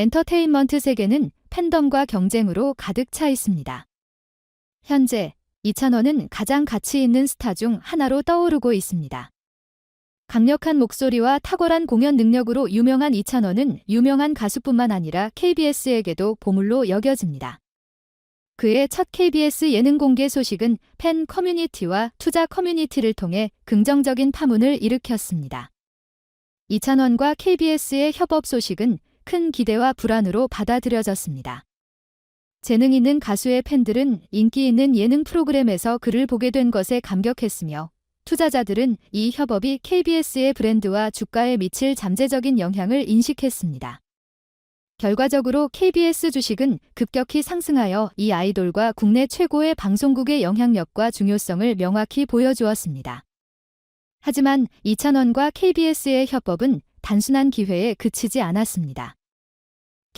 엔터테인먼트 세계는 팬덤과 경쟁으로 가득 차 있습니다. 현재 이찬원은 가장 가치 있는 스타 중 하나로 떠오르고 있습니다. 강력한 목소리와 탁월한 공연 능력으로 유명한 이찬원은 유명한 가수뿐만 아니라 KBS에게도 보물로 여겨집니다. 그의 첫 KBS 예능 공개 소식은 팬 커뮤니티와 투자 커뮤니티를 통해 긍정적인 파문을 일으켰습니다. 이찬원과 KBS의 협업 소식은 큰 기대와 불안으로 받아들여졌습니다. 재능 있는 가수의 팬들은 인기 있는 예능 프로그램에서 그를 보게 된 것에 감격했으며 투자자들은 이 협업이 KBS의 브랜드와 주가에 미칠 잠재적인 영향을 인식했습니다. 결과적으로 KBS 주식은 급격히 상승하여 이 아이돌과 국내 최고의 방송국의 영향력과 중요성을 명확히 보여주었습니다. 하지만 이찬원과 KBS의 협업은 단순한 기회에 그치지 않았습니다.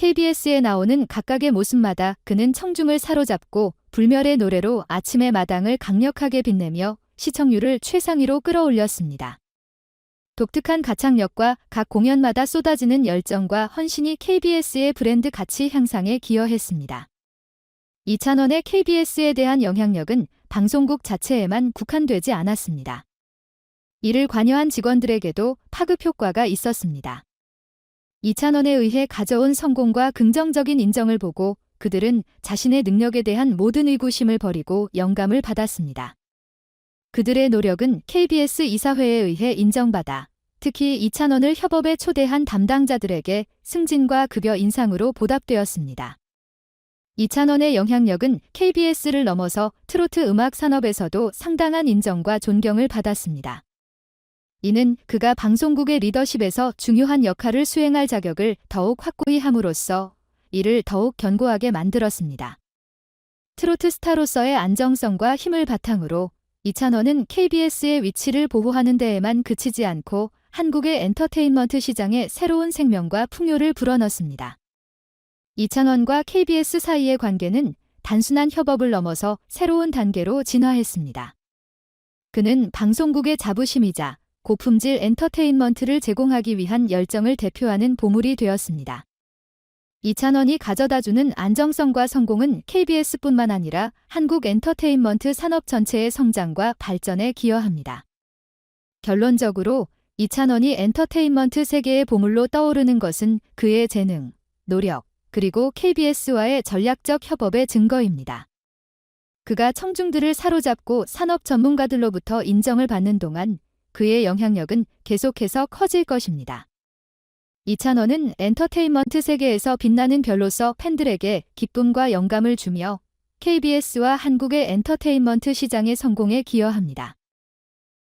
KBS에 나오는 각각의 모습마다 그는 청중을 사로잡고 불멸의 노래로 아침의 마당을 강력하게 빛내며 시청률을 최상위로 끌어올렸습니다. 독특한 가창력과 각 공연마다 쏟아지는 열정과 헌신이 KBS의 브랜드 가치 향상에 기여했습니다. 이찬원의 KBS에 대한 영향력은 방송국 자체에만 국한되지 않았습니다. 이를 관여한 직원들에게도 파급 효과가 있었습니다. 이찬원에 의해 가져온 성공과 긍정적인 인정을 보고 그들은 자신의 능력에 대한 모든 의구심을 버리고 영감을 받았습니다. 그들의 노력은 KBS 이사회에 의해 인정받아 특히 이찬원을 협업에 초대한 담당자들에게 승진과 급여 인상으로 보답되었습니다. 이찬원의 영향력은 KBS를 넘어서 트로트 음악 산업에서도 상당한 인정과 존경을 받았습니다. 이는 그가 방송국의 리더십에서 중요한 역할을 수행할 자격을 더욱 확고히 함으로써 이를 더욱 견고하게 만들었습니다. 트로트 스타로서의 안정성과 힘을 바탕으로 이찬원은 KBS의 위치를 보호하는 데에만 그치지 않고 한국의 엔터테인먼트 시장에 새로운 생명과 풍요를 불어넣습니다. 이찬원과 KBS 사이의 관계는 단순한 협업을 넘어서 새로운 단계로 진화했습니다. 그는 방송국의 자부심이자 고품질 엔터테인먼트를 제공하기 위한 열정을 대표하는 보물이 되었습니다. 이찬원이 가져다주는 안정성과 성공은 KBS뿐만 아니라 한국 엔터테인먼트 산업 전체의 성장과 발전에 기여합니다. 결론적으로 이찬원이 엔터테인먼트 세계의 보물로 떠오르는 것은 그의 재능, 노력, 그리고 KBS와의 전략적 협업의 증거입니다. 그가 청중들을 사로잡고 산업 전문가들로부터 인정을 받는 동안 그의 영향력은 계속해서 커질 것입니다. 이찬원은 엔터테인먼트 세계에서 빛나는 별로서 팬들에게 기쁨과 영감을 주며 KBS와 한국의 엔터테인먼트 시장의 성공에 기여합니다.